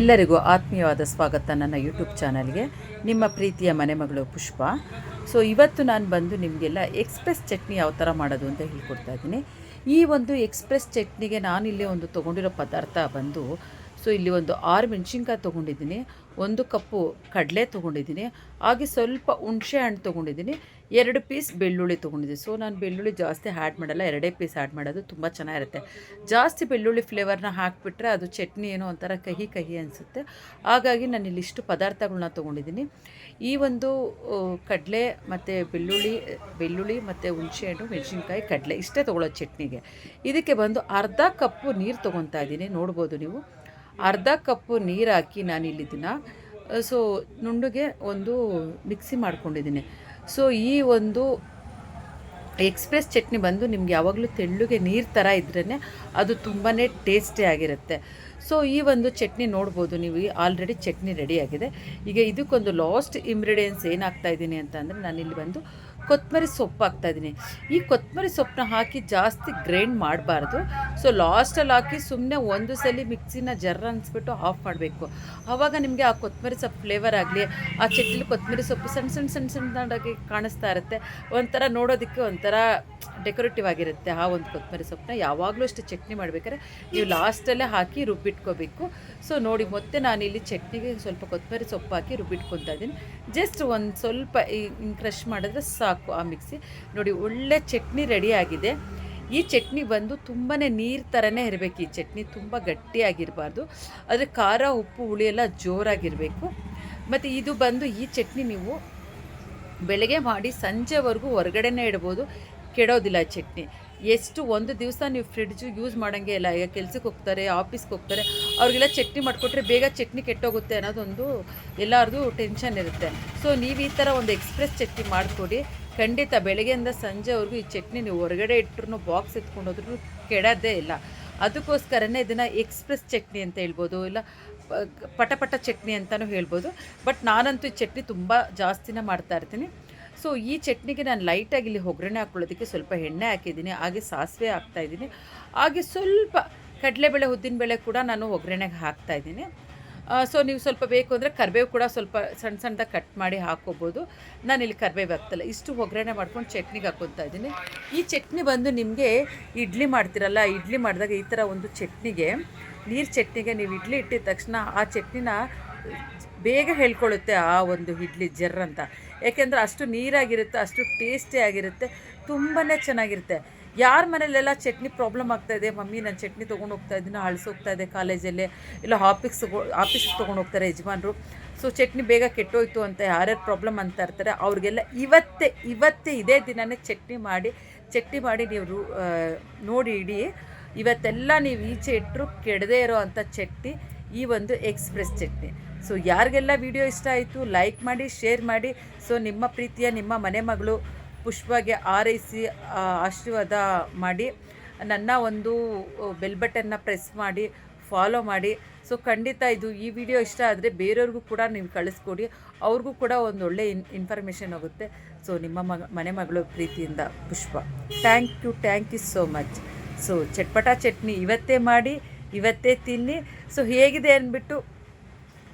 ಎಲ್ಲರಿಗೂ ಆತ್ಮೀಯವಾದ ಸ್ವಾಗತ ನನ್ನ ಯೂಟ್ಯೂಬ್ ಚಾನಲ್ಗೆ. ನಿಮ್ಮ ಪ್ರೀತಿಯ ಮನೆಮಗಳು ಪುಷ್ಪ. ಸೊ ಇವತ್ತು ನಾನು ಬಂದು ನಿಮಗೆಲ್ಲ ಎಕ್ಸ್ಪ್ರೆಸ್ ಚಟ್ನಿ ಯಾವ ಥರ ಮಾಡೋದು ಅಂತ ಹೇಳ್ಕೊಡ್ತಾ ಇದ್ದೀನಿ. ಈ ಒಂದು ಎಕ್ಸ್ಪ್ರೆಸ್ ಚಟ್ನಿಗೆ ನಾನಿಲ್ಲಿ ಒಂದು ತೊಗೊಂಡಿರೋ ಪದಾರ್ಥ ಬಂದು ಸೊ ಇಲ್ಲಿ ಒಂದು ಆರು ಮೆಣಸಿನ್ಕಾಯಿ ತೊಗೊಂಡಿದ್ದೀನಿ, ಒಂದು ಕಪ್ಪು ಕಡಲೆ ತೊಗೊಂಡಿದ್ದೀನಿ, ಹಾಗೆ ಸ್ವಲ್ಪ ಹುಣಸೆ ಹಣ್ಣು ತೊಗೊಂಡಿದ್ದೀನಿ, ಎರಡು ಪೀಸ್ ಬೆಳ್ಳುಳ್ಳಿ ತೊಗೊಂಡಿದ್ದೀನಿ. ಸೊ ನಾನು ಬೆಳ್ಳುಳ್ಳಿ ಜಾಸ್ತಿ ಆ್ಯಡ್ ಮಾಡಲ್ಲ, ಎರಡೇ ಪೀಸ್ ಆ್ಯಡ್ ಮಾಡೋದು ತುಂಬ ಚೆನ್ನಾಗಿರುತ್ತೆ. ಜಾಸ್ತಿ ಬೆಳ್ಳುಳ್ಳಿ ಫ್ಲೇವರ್ನ ಹಾಕಿಬಿಟ್ರೆ ಅದು ಚಟ್ನಿ ಏನೋ ಒಂಥರ ಕಹಿ ಕಹಿ ಅನಿಸುತ್ತೆ. ಹಾಗಾಗಿ ನಾನು ಇಲ್ಲಿ ಇಷ್ಟು ಪದಾರ್ಥಗಳನ್ನ ತೊಗೊಂಡಿದ್ದೀನಿ. ಈ ಒಂದು ಕಡಲೆ ಮತ್ತು ಬೆಳ್ಳುಳ್ಳಿ ಬೆಳ್ಳುಳ್ಳಿ ಮತ್ತು ಹುಣಸೆಹಣ್ಣು ಮೆಣಸಿನ್ಕಾಯಿ, ಕಡಲೆ ಇಷ್ಟೇ ತೊಗೊಳ್ಳೋದು ಚಟ್ನಿಗೆ. ಇದಕ್ಕೆ ಬಂದು ಅರ್ಧ ಕಪ್ಪು ನೀರು ತೊಗೊತಾ ಇದ್ದೀನಿ, ನೋಡ್ಬೋದು ನೀವು. ಅರ್ಧ ಕಪ್ಪು ನೀರು ಹಾಕಿ ನಾನು ಇಲ್ಲಿದ್ದೀನ ಸೊ ನುಂಡುಗೆ ಒಂದು ಮಿಕ್ಸಿ ಮಾಡ್ಕೊಂಡಿದ್ದೀನಿ. ಸೊ ಈ ಒಂದು ಎಕ್ಸ್ಪ್ರೆಸ್ ಚಟ್ನಿ ಬಂದು ನಿಮ್ಗೆ ಯಾವಾಗಲೂ ತೆಳ್ಳುಗೆ ನೀರು ಥರ ಇದ್ರೇ ಅದು ತುಂಬಾ ಟೇಸ್ಟಿ ಆಗಿರುತ್ತೆ. ಸೊ ಈ ಒಂದು ಚಟ್ನಿ ನೋಡ್ಬೋದು ನೀವು ಆಲ್ರೆಡಿ ಚಟ್ನಿ ರೆಡಿಯಾಗಿದೆ ಈಗ ಇದಕ್ಕೊಂದು ಲಾಸ್ಟ್ ಇಂಗ್ರೀಡಿಯೆಂಟ್ಸ್ ಏನಾಗ್ತಾ ಇದ್ದೀನಿ ಅಂತಂದರೆ ನಾನಿಲ್ಲಿ ಬಂದು ಕೊತ್ತಂಬರಿ ಸೊಪ್ಪು ಹಾಕ್ತಾಯಿದ್ದೀನಿ ಈ ಕೊತ್ತಂಬರಿ ಸೊಪ್ಪನ್ನ ಹಾಕಿ ಜಾಸ್ತಿ ಗ್ರೈಂಡ್ ಮಾಡಬಾರ್ದು. ಸೊ ಲಾಸ್ಟಲ್ಲಿ ಹಾಕಿ ಸುಮ್ಮನೆ ಒಂದು ಸಲ ಮಿಕ್ಸಿನ ಜರ್ರ ಅನ್ಸ್ಬಿಟ್ಟು ಆಫ್ ಮಾಡಬೇಕು. ಆವಾಗ ನಿಮಗೆ ಆ ಕೊತ್ತಂಬರಿ ಸೊಪ್ಪು ಫ್ಲೇವರ್ ಆಗಲಿ, ಆ ಚಟ್ನಿಲಿ ಕೊತ್ತಂಬರಿ ಸೊಪ್ಪು ಸಣ್ಣ ಸಣ್ಣ ಸಣ್ಣ ಸಣ್ಣದಾಗಿ ಕಾಣಿಸ್ತಾ ಇರುತ್ತೆ. ಒಂಥರ ನೋಡೋದಕ್ಕೆ ಒಂಥರ ಡೆಕೋರೇಟಿವ್ ಆಗಿರುತ್ತೆ ಆ ಒಂದು ಕೊತ್ತಂಬರಿ ಸೊಪ್ಪನ್ನ. ಯಾವಾಗಲೂ ಅಷ್ಟು ಚಟ್ನಿ ಮಾಡಬೇಕಾದ್ರೆ, ನೀವು ಲಾಸ್ಟಲ್ಲೇ ಹಾಕಿ ರುಬ್ಬಿಟ್ಕೋಬೇಕು. ಸೊ ನೋಡಿ, ಮತ್ತೆ ನಾನಿಲ್ಲಿ ಚಟ್ನಿಗೆ ಸ್ವಲ್ಪ ಕೊತ್ತಂಬರಿ ಸೊಪ್ಪು ಹಾಕಿ ರುಬ್ಬಿಟ್ಕೊತಾ ಇದ್ದೀನಿ. ಜಸ್ಟ್ ಒಂದು ಸ್ವಲ್ಪ ಹಿಂಗೆ ಕ್ರಷ್ ಮಾಡಿದ್ರೆ ಸಾಕು ಆ ಮಿಕ್ಸಿ ನೋಡಿ, ಒಳ್ಳೆ ಚಟ್ನಿ ರೆಡಿ ಆಗಿದೆ. ಈ ಚಟ್ನಿ ಬಂದು ತುಂಬಾ ನೀರು ಥರನೇ ಇರಬೇಕು. ಈ ಚಟ್ನಿ ತುಂಬ ಗಟ್ಟಿಯಾಗಿರಬಾರ್ದು. ಆದರೆ ಖಾರ, ಉಪ್ಪು, ಹುಳಿ ಎಲ್ಲ ಜೋರಾಗಿರಬೇಕು. ಮತ್ತು ಇದು ಬಂದು ಈ ಚಟ್ನಿ ನೀವು ಬೆಳಗ್ಗೆ ಮಾಡಿ ಸಂಜೆವರೆಗೂ ಹೊರಗಡೆನೇ ಇಡ್ಬೋದು. ಕೆಡೋದಿಲ್ಲ ಚಟ್ನಿ. ಎಷ್ಟು ಒಂದು ದಿವಸ ನೀವು ಫ್ರಿಡ್ಜು ಯೂಸ್ ಮಾಡೋಂಗೆ ಇಲ್ಲ. ಈಗ ಕೆಲ್ಸಕ್ಕೆ ಹೋಗ್ತಾರೆ, ಆಫೀಸ್ಗೆ ಹೋಗ್ತಾರೆ, ಅವ್ರಿಗೆಲ್ಲ ಚಟ್ನಿ ಮಾಡಿಕೊಟ್ರೆ ಬೇಗ ಚಟ್ನಿ ಕೆಟ್ಟೋಗುತ್ತೆ ಅನ್ನೋದೊಂದು ಎಲ್ಲರದು ಟೆನ್ಷನ್ ಇರುತ್ತೆ. ಸೊ, ನೀವು ಈ ಥರ ಒಂದು ಎಕ್ಸ್ಪ್ರೆಸ್ ಚಟ್ನಿ ಮಾಡಿಕೊಡಿ. ಖಂಡಿತ ಬೆಳಗ್ಗೆಯಿಂದ ಸಂಜೆವರೆಗೂ ಈ ಚಟ್ನಿ ನೀವು ಹೊರಗಡೆ ಇಟ್ಟರು ಬಾಕ್ಸ್ ಎತ್ಕೊಂಡೋದ್ರೂ ಕೆಡೋದೇ ಇಲ್ಲ. ಅದಕ್ಕೋಸ್ಕರನೇ ಇದನ್ನು ಎಕ್ಸ್ಪ್ರೆಸ್ ಚಟ್ನಿ ಅಂತ ಹೇಳ್ಬೋದು, ಇಲ್ಲ ಪಟಪಟ ಚಟ್ನಿ ಅಂತಲೂ ಹೇಳ್ಬೋದು. ಬಟ್ ನಾನಂತೂ ಈ ಚಟ್ನಿ ತುಂಬ ಜಾಸ್ತಿನೇ ಮಾಡ್ತಾ ಇರ್ತೀನಿ. ಸೊ ಈ ಚಟ್ನಿಗೆ ನಾನು ಲೈಟಾಗಿ ಇಲ್ಲಿ ಒಗ್ಗರಣೆ ಹಾಕ್ಕೊಳ್ಳೋದಕ್ಕೆ ಸ್ವಲ್ಪ ಎಣ್ಣೆ ಹಾಕಿದ್ದೀನಿ. ಹಾಗೆ ಸಾಸಿವೆ ಹಾಕ್ತಾಯಿದ್ದೀನಿ ಹಾಗೆ ಸ್ವಲ್ಪ ಕಡಲೆಬೇಳೆ ಉದ್ದಿನಬೇಳೆ ಕೂಡ ನಾನು ಒಗ್ಗರಣೆಗೆ ಹಾಕ್ತಾಯಿದ್ದೀನಿ ಸೊ ನೀವು ಸ್ವಲ್ಪ ಬೇಕು ಅಂದರೆ ಕರಿಬೇವು ಕೂಡ ಸ್ವಲ್ಪ ಸಣ್ಣ ಸಣ್ಣದಾಗಿ ಕಟ್ ಮಾಡಿ ಹಾಕ್ಕೋಬೋದು ನಾನಿಲ್ಲಿ ಕರಿಬೇವು ಹಾಕ್ತಲ್ಲ. ಇಷ್ಟು ಒಗ್ಗರಣೆ ಮಾಡ್ಕೊಂಡು ಚಟ್ನಿಗೆ ಹಾಕ್ಕೊತಾ ಇದ್ದೀನಿ. ಈ ಚಟ್ನಿ ಬಂದು ನಿಮಗೆ ಇಡ್ಲಿ ಮಾಡ್ತಿರಲ್ಲ, ಇಡ್ಲಿ ಮಾಡಿದಾಗ ಈ ಥರ ಒಂದು ಚಟ್ನಿಗೆ, ನೀರು ಚಟ್ನಿಗೆ ನೀವು ಇಡ್ಲಿ ಇಟ್ಟಿದ ತಕ್ಷಣ ಆ ಚಟ್ನಿನ ಬೇಗ ಹೇಳ್ಕೊಳ್ಳುತ್ತೆ ಆ ಒಂದು ಇಡ್ಲಿ ಜರ್ ಅಂತ. ಯಾಕೆಂದರೆ ಅಷ್ಟು ನೀರಾಗಿರುತ್ತೆ, ಅಷ್ಟು ಟೇಸ್ಟಿ ಆಗಿರುತ್ತೆ ತುಂಬಾ ಚೆನ್ನಾಗಿರುತ್ತೆ. ಯಾರ ಮನೇಲೆಲ್ಲ ಚಟ್ನಿ ಪ್ರಾಬ್ಲಮ್ ಆಗ್ತಾಯಿದೆ ಮಮ್ಮಿ, ನಾನು ಚಟ್ನಿ ತೊಗೊಂಡು ಹೋಗ್ತಾ ಇದ್ದೀನಿ ಹೋಗ್ತಾ ಇದೆ ಕಾಲೇಜಲ್ಲೇ. ಇಲ್ಲ ಆಫೀಸ್ ಆಫೀಸಿಗೆ ತೊಗೊಂಡು ಹೋಗ್ತಾರೆ ಯಜಮಾನರು. ಸೊ ಚಟ್ನಿ ಬೇಗ ಕೆಟ್ಟೋಯ್ತು ಅಂತ ಯಾರ್ಯಾರು ಪ್ರಾಬ್ಲಮ್ ಅಂತ ಇರ್ತಾರೆ, ಅವ್ರಿಗೆಲ್ಲ ಇವತ್ತೇ ಇವತ್ತೇ ಇದೇ ದಿನವೇ ಚಟ್ನಿ ಮಾಡಿ ಚಟ್ನಿ ಮಾಡಿ ನೀವು ನೋಡಿ ಇಡಿ. ಇವತ್ತೆಲ್ಲ ನೀವು ಈಚೆ ಇಟ್ಟರು ಕೆಡದೇ ಇರೋ ಅಂಥ ಚಟ್ನಿ, ಈ ಒಂದು ಎಕ್ಸ್ಪ್ರೆಸ್ ಚಟ್ನಿ. ಸೊ ಯಾರಿಗೆಲ್ಲ ವಿಡಿಯೋ ಇಷ್ಟ ಆಯಿತು ಲೈಕ್ ಮಾಡಿ ಶೇರ್ ಮಾಡಿ ಸೊ ನಿಮ್ಮ ಪ್ರೀತಿಯ ನಿಮ್ಮ ಮನೆ ಮಗಳು ಪುಷ್ಪಗೆ ಆರೈಸಿ ಆಶೀರ್ವಾದ ಮಾಡಿ, ನನ್ನ ಒಂದು ಬೆಲ್ ಬಟನ್ನ ಪ್ರೆಸ್ ಮಾಡಿ ಫಾಲೋ ಮಾಡಿ. ಸೊ ಖಂಡಿತ ಇದು ಈ ವಿಡಿಯೋ ಇಷ್ಟ ಆದರೆ ಬೇರೆಯವ್ರಿಗೂ ಕೂಡ ನೀವು ಕಳಿಸ್ಕೊಡಿ. ಅವ್ರಿಗೂ ಕೂಡ ಒಂದು ಒಳ್ಳೆ ಇನ್ ಇನ್ಫಾರ್ಮೇಷನ್ ಹೋಗುತ್ತೆ. ಸೊ ನಿಮ್ಮ ಮಗ, ಮನೆ ಮಗಳು ಪ್ರೀತಿಯಿಂದ Pushpa. Thank you thank you so much so ಚಟ್ಪಟ chutney ಇವತ್ತೇ ಮಾಡಿ, ಇವತ್ತೇ ತಿನ್ನಿ. ಸೊ ಹೇಗಿದೆ ಅಂದ್ಬಿಟ್ಟು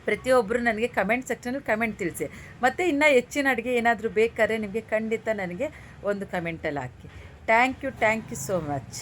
ಪ್ರತಿಯೊಬ್ಬರು ನನಗೆ ಕಮೆಂಟ್ ಸೆಕ್ಷನಲ್ಲಿ ಕಮೆಂಟ್ ತಿಳಿಸಿ. ಮತ್ತು ಇನ್ನೂ ಹೆಚ್ಚಿನ ಅಡುಗೆ ಏನಾದರೂ ಬೇಕಾದ್ರೆ ನಿಮಗೆ ಖಂಡಿತ ನನಗೆ ಒಂದು ಕಮೆಂಟಲ್ಲಿ ಹಾಕಿ. Thank you thank you so much